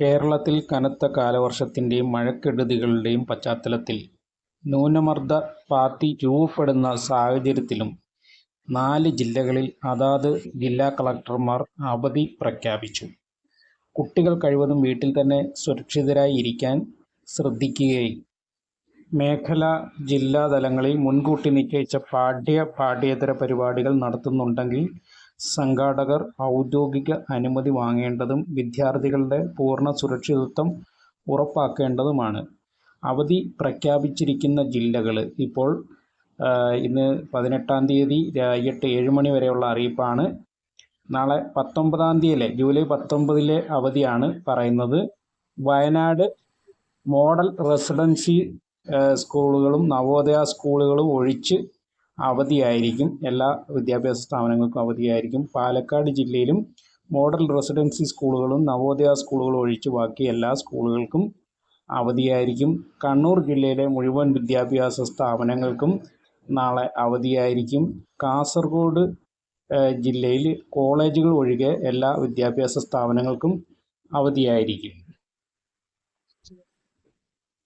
കേരളത്തിൽ കനത്ത കാലവർഷത്തിന്റെയും മഴക്കെടുതികളുടെയും പശ്ചാത്തലത്തിൽ ന്യൂനമർദ്ദ പാത്തി രൂപപ്പെടുന്ന സാഹചര്യത്തിലും നാല് ജില്ലകളിൽ അതാത് ജില്ലാ കളക്ടർമാർ അവധി പ്രഖ്യാപിച്ചു. കുട്ടികൾ കഴിവതും വീട്ടിൽ തന്നെ സുരക്ഷിതരായി ഇരിക്കാൻ ശ്രദ്ധിക്കുകയും മേഖലാ, ജില്ലാതലങ്ങളിൽ മുൻകൂട്ടി നിശ്ചയിച്ച പാഠ്യ പാഠ്യേതര പരിപാടികൾ നടത്തുന്നുണ്ടെങ്കിൽ സംഘാടകർ ഔദ്യോഗിക അനുമതി വാങ്ങേണ്ടതും വിദ്യാർത്ഥികളുടെ പൂർണ സുരക്ഷിതത്വം ഉറപ്പാക്കേണ്ടതുമാണ്. അവധി പ്രഖ്യാപിച്ചിരിക്കുന്ന ജില്ലകൾ ഇപ്പോൾ ഇന്ന് പതിനെട്ടാം തീയതി വൈകിട്ട് ഏഴ് മണി വരെയുള്ള അറിയിപ്പാണ്. നാളെ പത്തൊമ്പതാം തീയതിയിലെ ജൂലൈ പത്തൊമ്പതിലെ അവധിയാണ് പറയുന്നത്. വയനാട് മോഡൽ റെസിഡൻസി സ്കൂളുകളും നവോദയ സ്കൂളുകളും ഒഴിച്ച് അവധിയായിരിക്കും. എല്ലാ വിദ്യാഭ്യാസ സ്ഥാപനങ്ങൾക്കും അവധിയായിരിക്കും. പാലക്കാട് ജില്ലയിലും മോഡൽ റെസിഡൻസി സ്കൂളുകളും നവോദയ സ്കൂളുകളും ഒഴിച്ച് ബാക്കി എല്ലാ സ്കൂളുകൾക്കും അവധിയായിരിക്കും. കണ്ണൂർ ജില്ലയിലെ മുഴുവൻ വിദ്യാഭ്യാസ സ്ഥാപനങ്ങൾക്കും നാളെ അവധിയായിരിക്കും. കാസർഗോഡ് ജില്ലയിൽ കോളേജുകൾ ഒഴികെ എല്ലാ വിദ്യാഭ്യാസ സ്ഥാപനങ്ങൾക്കും അവധിയായിരിക്കും.